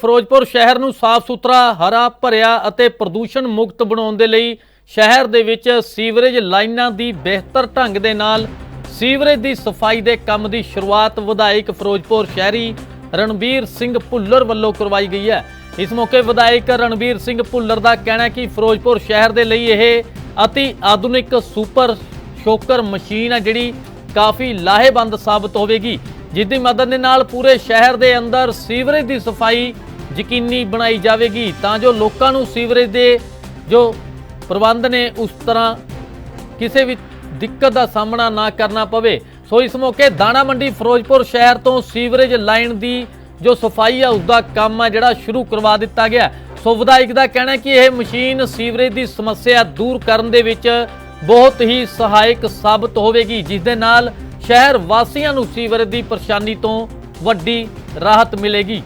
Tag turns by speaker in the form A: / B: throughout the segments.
A: ਫਿਰੋਜ਼ਪੁਰ ਸ਼ਹਿਰ ਨੂੰ ਸਾਫ਼ ਸੁਥਰਾ, ਹਰਾ ਭਰਿਆ ਅਤੇ ਪ੍ਰਦੂਸ਼ਣ ਮੁਕਤ ਬਣਾਉਣ ਦੇ ਲਈ ਸ਼ਹਿਰ ਦੇ ਵਿੱਚ ਸੀਵਰੇਜ ਲਾਈਨਾਂ ਦੀ ਬਿਹਤਰ ਢੰਗ ਦੇ ਨਾਲ ਸੀਵਰੇਜ ਦੀ ਸਫ਼ਾਈ ਦੇ ਕੰਮ ਦੀ ਸ਼ੁਰੂਆਤ ਵਿਧਾਇਕ ਫਿਰੋਜ਼ਪੁਰ ਸ਼ਹਿਰੀ ਰਣਬੀਰ ਸਿੰਘ ਭੁੱਲਰ ਵੱਲੋਂ ਕਰਵਾਈ ਗਈ ਹੈ। ਇਸ ਮੌਕੇ ਵਿਧਾਇਕ ਰਣਬੀਰ ਸਿੰਘ ਭੁੱਲਰ ਦਾ ਕਹਿਣਾ ਹੈ ਕਿ ਫਿਰੋਜ਼ਪੁਰ ਸ਼ਹਿਰ ਦੇ ਲਈ ਇਹ ਅਤੀ ਆਧੁਨਿਕ ਸੁਪਰ ਸ਼ੋਕਰ ਮਸ਼ੀਨ ਹੈ, ਜਿਹੜੀ ਕਾਫੀ ਲਾਹੇਵੰਦ ਸਾਬਤ ਹੋਵੇਗੀ। ਜਿਸ ਦੀ ਮਦਦ ਦੇ ਨਾਲ ਪੂਰੇ ਸ਼ਹਿਰ ਦੇ ਅੰਦਰ ਸੀਵਰੇਜ ਦੀ ਸਫ਼ਾਈ ਯਕੀਨੀ ਬਣਾਈ ਜਾਵੇਗੀ, ਤਾਂ ਜੋ ਲੋਕਾਂ ਨੂੰ ਸੀਵਰੇਜ ਦੇ ਜੋ ਪ੍ਰਬੰਧ ਨੇ ਉਸ ਤਰ੍ਹਾਂ ਕਿਸੇ ਵੀ ਦਿੱਕਤ ਦਾ ਸਾਹਮਣਾ ਨਾ ਕਰਨਾ ਪਵੇ। ਸੋ ਇਸ ਮੌਕੇ ਦਾਣਾ ਮੰਡੀ ਫਿਰੋਜ਼ਪੁਰ ਸ਼ਹਿਰ ਤੋਂ ਸੀਵਰੇਜ ਲਾਈਨ ਦੀ ਜੋ ਸਫ਼ਾਈ ਆ ਉਸ ਦਾ ਕੰਮ ਆ ਜਿਹੜਾ ਸ਼ੁਰੂ ਕਰਵਾ ਦਿੱਤਾ ਗਿਆ। ਸੋ ਵਿਧਾਇਕ ਦਾ ਕਹਿਣਾ ਕਿ ਇਹ ਮਸ਼ੀਨ ਸੀਵਰੇਜ ਦੀ ਸਮੱਸਿਆ ਦੂਰ ਕਰਨ ਦੇ ਵਿੱਚ ਬਹੁਤ ਹੀ ਸਹਾਇਕ ਸਾਬਤ ਹੋਵੇਗੀ, ਜਿਸ ਦੇ ਨਾਲ ਸ਼ਹਿਰ ਵਾਸੀਆਂ ਨੂੰ ਸੀਵਰੇਜ ਦੀ ਪਰੇਸ਼ਾਨੀ ਤੋਂ ਵੱਡੀ ਰਾਹਤ ਮਿਲੇਗੀ।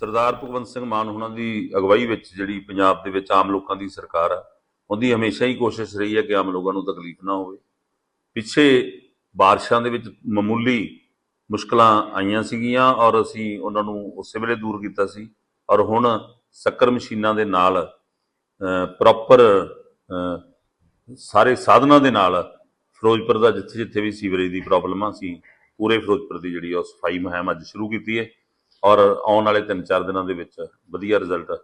B: ਸਰਦਾਰ ਭਗਵੰਤ ਸਿੰਘ ਮਾਨ ਉਹਨਾਂ ਦੀ ਅਗਵਾਈ ਵਿੱਚ ਜਿਹੜੀ ਪੰਜਾਬ ਦੇ ਵਿੱਚ ਆਮ ਲੋਕਾਂ ਦੀ ਸਰਕਾਰ ਆ, ਉਹਦੀ ਹਮੇਸ਼ਾ ਹੀ ਕੋਸ਼ਿਸ਼ ਰਹੀ ਹੈ ਕਿ ਆਮ ਲੋਕਾਂ ਨੂੰ ਤਕਲੀਫ ਨਾ ਹੋਵੇ। ਪਿੱਛੇ ਬਾਰਿਸ਼ਾਂ ਦੇ ਵਿੱਚ ਮਾਮੂਲੀ ਮੁਸ਼ਕਲਾਂ ਆਈਆਂ ਸੀਗੀਆਂ ਔਰ ਅਸੀਂ ਉਹਨਾਂ ਨੂੰ ਉਸੇ ਵੇਲੇ ਦੂਰ ਕੀਤਾ ਸੀ ਔਰ ਹੁਣ ਸ਼ੱਕਰ ਮਸ਼ੀਨਾਂ ਦੇ ਨਾਲ ਪ੍ਰੋਪਰ ਸਾਰੇ ਸਾਧਨਾਂ ਦੇ ਨਾਲ ਫਿਰੋਜ਼ਪੁਰ ਦਾ ਜਿੱਥੇ ਜਿੱਥੇ ਵੀ ਸੀਵਰੇਜ ਦੀ ਪ੍ਰੋਬਲਮਾਂ ਸੀ ਪੂਰੇ ਫਿਰੋਜ਼ਪੁਰ ਦੀ ਜਿਹੜੀ ਆ ਉਹ ਸਫ਼ਾਈ ਮੁਹਿੰਮ ਅੱਜ ਸ਼ੁਰੂ ਕੀਤੀ ਹੈ ਔਰ ਆਉਣ ਵਾਲੇ 3-4 ਦਿਨਾਂ ਦੇ ਵਿੱਚ ਵਧੀਆ ਰਿਜ਼ਲਟ